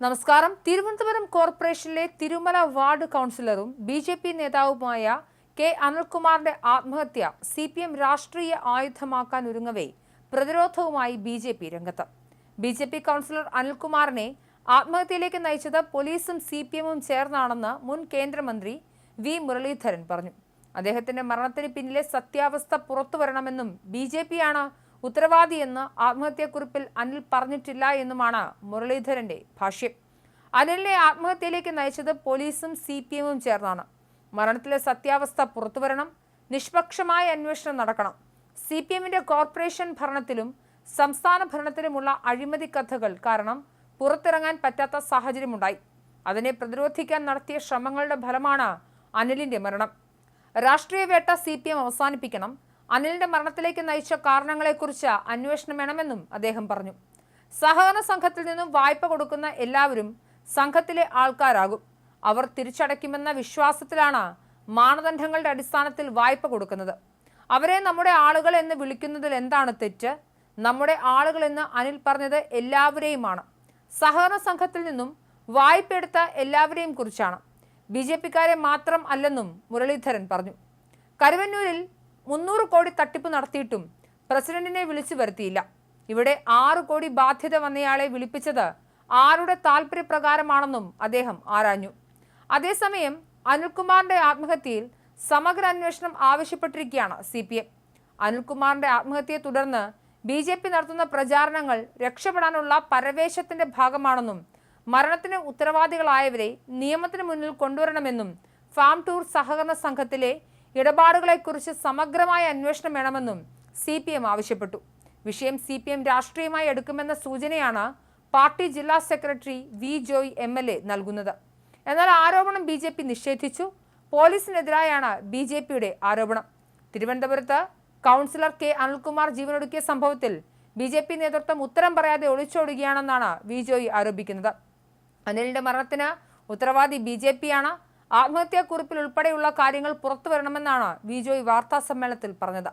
നമസ്കാരം. തിരുവനന്തപുരം കോർപ്പറേഷനിലെ തിരുമല വാർഡ് കൗൺസിലറും ബി ജെ പി നേതാവുമായ കെ അനിൽകുമാറിന്റെ ആത്മഹത്യ സി പി എം രാഷ്ട്രീയ ആയുധമാക്കാൻ ഒരുങ്ങവേ പ്രതിരോധവുമായി ബി ജെ പി രംഗത്ത്. ബി ജെ പി കൗൺസിലർ അനിൽകുമാറിനെ ആത്മഹത്യയിലേക്ക് നയിച്ചത് പോലീസും സി പി എമ്മും ചേർന്നാണെന്ന് മുൻ കേന്ദ്രമന്ത്രി വി മുരളീധരൻ പറഞ്ഞു. അദ്ദേഹത്തിന്റെ മരണത്തിന് പിന്നിലെ സത്യാവസ്ഥ പുറത്തുവരണമെന്നും ബി ജെ പിയാണ് ഉത്തരവാദിയെന്ന് ആത്മഹത്യാക്കുറിപ്പിൽ അനിൽ പറഞ്ഞിട്ടില്ല എന്നുമാണ് മുരളീധരന്റെ ഭാഷ്യം. അനിലിനെ ആത്മഹത്യയിലേക്ക് നയിച്ചത് പോലീസും സി പി എമ്മും ചേർന്നാണ്. മരണത്തിലെ സത്യാവസ്ഥ പുറത്തുവരണം നിഷ്പക്ഷമായ അന്വേഷണം നടക്കണം സി പി എമ്മിന്റെ കോർപ്പറേഷൻ ഭരണത്തിലും സംസ്ഥാന ഭരണത്തിലുമുള്ള അഴിമതി കഥകൾ കാരണം പുറത്തിറങ്ങാൻ പറ്റാത്ത സാഹചര്യമുണ്ടായി. അതിനെ പ്രതിരോധിക്കാൻ നടത്തിയ ശ്രമങ്ങളുടെ ഫലമാണ് അനിലിന്റെ മരണം. രാഷ്ട്രീയ വേട്ട സി പി എം അവസാനിപ്പിക്കണം അനിലിന്റെ മരണത്തിലേക്ക് നയിച്ച കാരണങ്ങളെക്കുറിച്ച് അന്വേഷണം വേണമെന്നും അദ്ദേഹം പറഞ്ഞു. സഹകരണ സംഘത്തിൽ നിന്നും വായ്പ കൊടുക്കുന്ന എല്ലാവരും സംഘത്തിലെ ആൾക്കാരാകും. അവർ തിരിച്ചടയ്ക്കുമെന്ന വിശ്വാസത്തിലാണ് മാനദണ്ഡങ്ങളുടെ അടിസ്ഥാനത്തിൽ വായ്പ കൊടുക്കുന്നത്. അവരെ നമ്മുടെ ആളുകൾ എന്ന് വിളിക്കുന്നതിൽ എന്താണ് തെറ്റ്? നമ്മുടെ ആളുകൾ എന്ന് അനിൽ പറഞ്ഞത് എല്ലാവരെയുമാണ്. സഹകരണ സംഘത്തിൽ നിന്നും വായ്പ എടുത്ത എല്ലാവരെയും കുറിച്ചാണ്. ബി ജെ പിക്കാരെ മാത്രം അല്ലെന്നും മുരളീധരൻ പറഞ്ഞു. കരുവന്നൂരിൽ മുന്നൂറ് കോടി തട്ടിപ്പ് നടത്തിയിട്ടും പ്രസിഡന്റിനെ വിളിച്ചു വരുത്തിയില്ല. ഇവിടെ ആറ് കോടി ബാധ്യത വന്നയാളെ വിളിപ്പിച്ചത് ആരുടെ താല്പര്യപ്രകാരമാണെന്നും അദ്ദേഹം ആരാഞ്ഞു. അതേസമയം അനിൽകുമാറിന്റെ ആത്മഹത്യയിൽ സമഗ്ര അന്വേഷണം ആവശ്യപ്പെട്ടിരിക്കുകയാണ് സി പി എം അനിൽകുമാറിന്റെ ആത്മഹത്യയെ തുടർന്ന് ബി ജെ പി നടത്തുന്ന പ്രചാരണങ്ങൾ രക്ഷപ്പെടാനുള്ള പരവേശത്തിന്റെ ഭാഗമാണെന്നും മരണത്തിന് ഉത്തരവാദികളായവരെ നിയമത്തിന് മുന്നിൽ കൊണ്ടുവരണമെന്നും ഫാം ടൂർ സഹകരണ സംഘത്തിലെ ഇടപാടുകളെക്കുറിച്ച് സമഗ്രമായ അന്വേഷണം വേണമെന്നും സി പി എം ആവശ്യപ്പെട്ടു. വിഷയം സി പി എം രാഷ്ട്രീയമായി എടുക്കുമെന്ന സൂചനയാണ് പാർട്ടി ജില്ലാ secretary V Joy M L A നൽകുന്നത്. എന്നാൽ ആരോപണം ബി ജെ പി നിഷേധിച്ചു. പോലീസിനെതിരായാണ് ബി ജെ പിയുടെ ആരോപണം. തിരുവനന്തപുരത്ത് കൗൺസിലർ കെ അനിൽകുമാർ ജീവനൊടുക്കിയ സംഭവത്തിൽ ബി ജെ പി നേതൃത്വം ഉത്തരം പറയാതെ ഒളിച്ചോടുകയാണെന്നാണ് വി ജോയ് ആരോപിക്കുന്നത്. അനിലിന്റെ മരണത്തിന് ഉത്തരവാദി ബി ജെ പിയാണ് ആത്മഹത്യാക്കുറിപ്പിൽ ഉൾപ്പെടെയുള്ള കാര്യങ്ങൾ പുറത്തു വരണമെന്നാണ് ബിജോയ് വാർത്താ സമ്മേളനത്തിൽ പറഞ്ഞത്.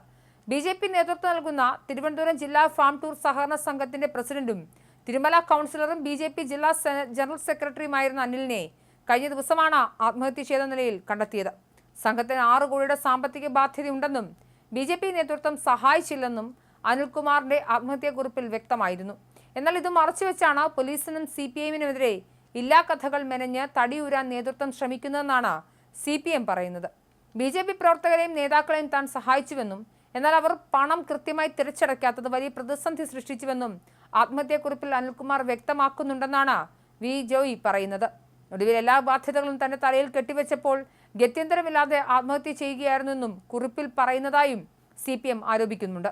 ബി ജെ പി നേതൃത്വം നൽകുന്ന തിരുവനന്തപുരം ജില്ലാ ഫാം ടൂർ സഹകരണ സംഘത്തിന്റെ പ്രസിഡന്റും തിരുമല കൗൺസിലറും ബി ജെ പി ജില്ലാ ജനറൽ സെക്രട്ടറിയുമായിരുന്ന അനിലിനെ കഴിഞ്ഞ ദിവസമാണ് ആത്മഹത്യ ചെയ്ത നിലയിൽ കണ്ടെത്തിയത്. സംഘത്തിന് ആറ് കോടിയുടെ സാമ്പത്തിക ബാധ്യതയുണ്ടെന്നും ബി ജെ പി നേതൃത്വം സഹായിച്ചില്ലെന്നും അനിൽകുമാറിന്റെ ആത്മഹത്യാക്കുറിപ്പിൽ വ്യക്തമായിരുന്നു. എന്നാൽ ഇത് മറച്ചുവെച്ചാണ് പോലീസിനും സി പി എമ്മിനുമെതിരെ ഇല്ലാ കഥകൾ മെനഞ്ഞ് തടിയൂരാൻ നേതൃത്വം ശ്രമിക്കുന്നതെന്നാണ് സി പി എം പറയുന്നത്. ബി ജെ പി പ്രവർത്തകരെയും നേതാക്കളെയും താൻ സഹായിച്ചുവെന്നും എന്നാൽ അവർ പണം കൃത്യമായി തിരിച്ചടയ്ക്കാത്തത് വലിയ പ്രതിസന്ധി സൃഷ്ടിച്ചുവെന്നും ആത്മഹത്യാക്കുറിപ്പിൽ അനിൽകുമാർ വ്യക്തമാക്കുന്നുണ്ടെന്നാണ് വി ജോയി പറയുന്നത്. ഒടുവിൽ എല്ലാ ബാധ്യതകളും തന്റെ തലയിൽ കെട്ടിവെച്ചപ്പോൾ ഗത്യന്തരമില്ലാതെ ആത്മഹത്യ ചെയ്യുകയായിരുന്നെന്നും കുറിപ്പിൽ പറയുന്നതായും സി ആരോപിക്കുന്നുണ്ട്.